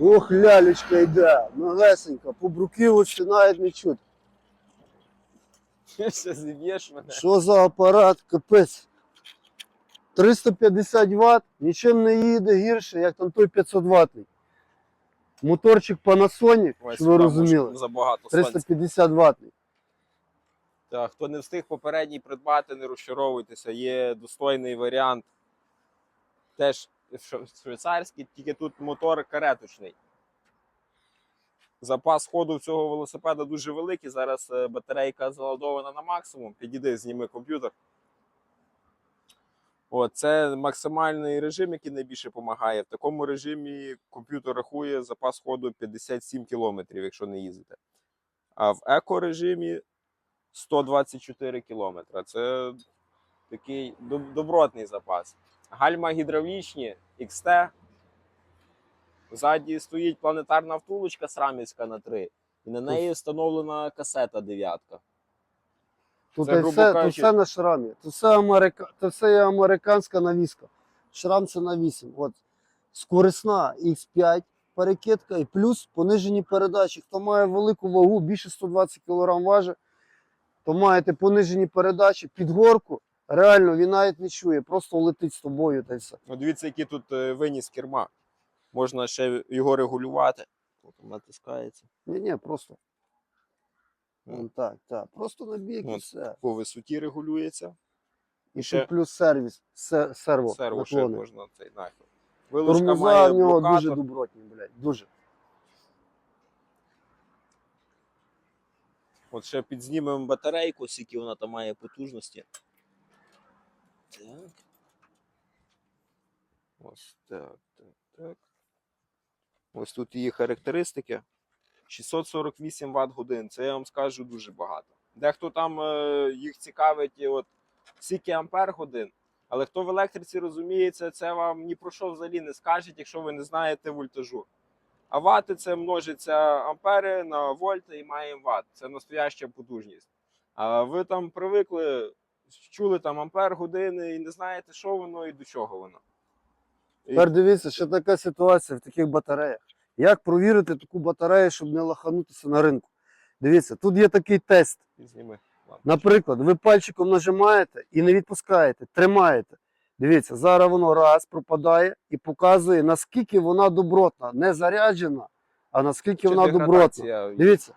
Ох, лялечка йде, малесенька, по бруківочці навіть не чути. Ще зіб'єш мене. Що за апарат? Капець. 350 Вт, нічим не їде гірше, як там той 500 ватний. Моторчик Panasonic, Ось щоб ви сюди розуміли. може Забагато сонця. 350 ватний. Так, хто не встиг попередній придбати, не розчаровуйтеся, є достойний варіант. Теж швейцарський, тільки тут мотор кареточний. Запас ходу цього велосипеда дуже великий. Зараз е, батарейка заладована на максимум. Підійди, зніми комп'ютер. О, це максимальний режим, який найбільше допомагає. В такому режимі комп'ютер рахує запас ходу 57 км, якщо не їздите. А в еко-режимі 124 кілометри. Це такий добротний запас. Гальма гідравлічні XT. Ззаді стоїть планетарна втулочка срамівська на 3. І на неї встановлена касета дев'ятка. Тут, Це, все, тут кажучи- все на шрамі. Тут все, америка... Тут все є американська навіска. Шрам це на 8. От. Скорисна X5 перекидка і плюс понижені передачі. Хто має велику вагу, більше 120 кг важить, то маєте понижені передачі під горку. Реально він навіть не чує, просто летить з тобою та й все. Ну, дивіться, який тут е, виніс керма. Можна ще його регулювати. От натискається. Ні, ні, просто. Ну. Вон так, так. Просто на бік і все. По висоті регулюється. І ще- ще плюс сервіс, се- серво, Серво ще можна цей нахил. Вилучка має в нього блокатор. дуже добротні, блядь, дуже. От ще підзнімемо батарейку, скільки вона там має потужності. Так. Ось так, так, так. Ось тут її характеристики. 648 Вт годин. Це я вам скажу дуже багато. Дехто там е, їх цікавить, і от скільки ампер годин. Але хто в електриці розуміється, це вам ні про що взагалі не скажуть, якщо ви не знаєте вольтажу. А вати це множиться ампери на вольти і маємо ват. Це настояща потужність. А ви там привикли, чули там ампер години і не знаєте, що воно і до чого воно. Тепер дивіться, що така ситуація в таких батареях. Як провірити таку батарею, щоб не лаханутися на ринку? Дивіться, тут є такий тест. Зніми. Наприклад, ви пальчиком нажимаєте і не відпускаєте, тримаєте. Дивіться, зараз воно раз пропадає і показує, наскільки вона добротна. Не заряджена, а наскільки Чи вона добротна. Дивіться,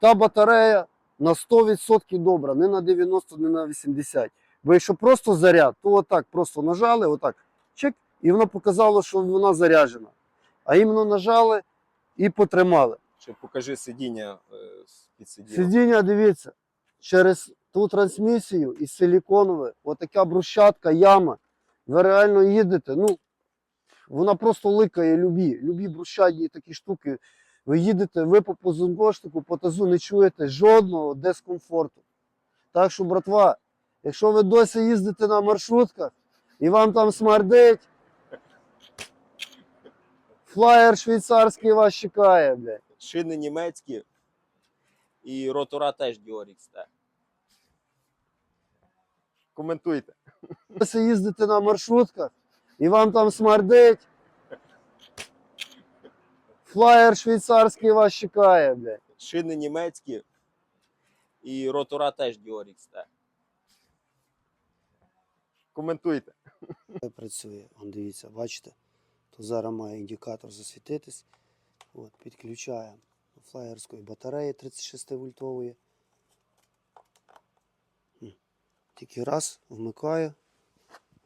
та батарея на 100% добра, не на 90, не на 80. Бо якщо просто заряд, то отак просто нажали, отак, чек, і воно показало, що вона заряджена. А іменно нажали і потримали. Ще покажи сидіння е, під сидінням. Сидіння, дивіться, через ту трансмісію і силіконове, отака брусчатка, яма. Ви реально їдете, ну, вона просто ликає любі, любі брусчатні такі штуки. Ви їдете, ви по позвоночнику, по тазу не чуєте жодного дискомфорту. Так що, братва, якщо ви досі їздите на маршрутках і вам там смердить, флаєр швейцарський вас чекає, блядь. Шини німецькі і ротора теж Dior XT. Коментуйте. Досі їздите на маршрутках і вам там смердить. Флаєр швейцарський вас чекає, блядь. Шини німецькі і ротора теж XT. Коментуйте. Це працює. Он дивіться, бачите? То зараз має індикатор засвітитись. От, підключаємо флаєрської батареї 36 вольтової. Тільки раз вмикаю.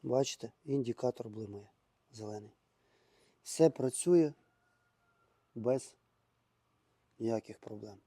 Бачите, індикатор блимає зелений. Все працює без ніяких проблем.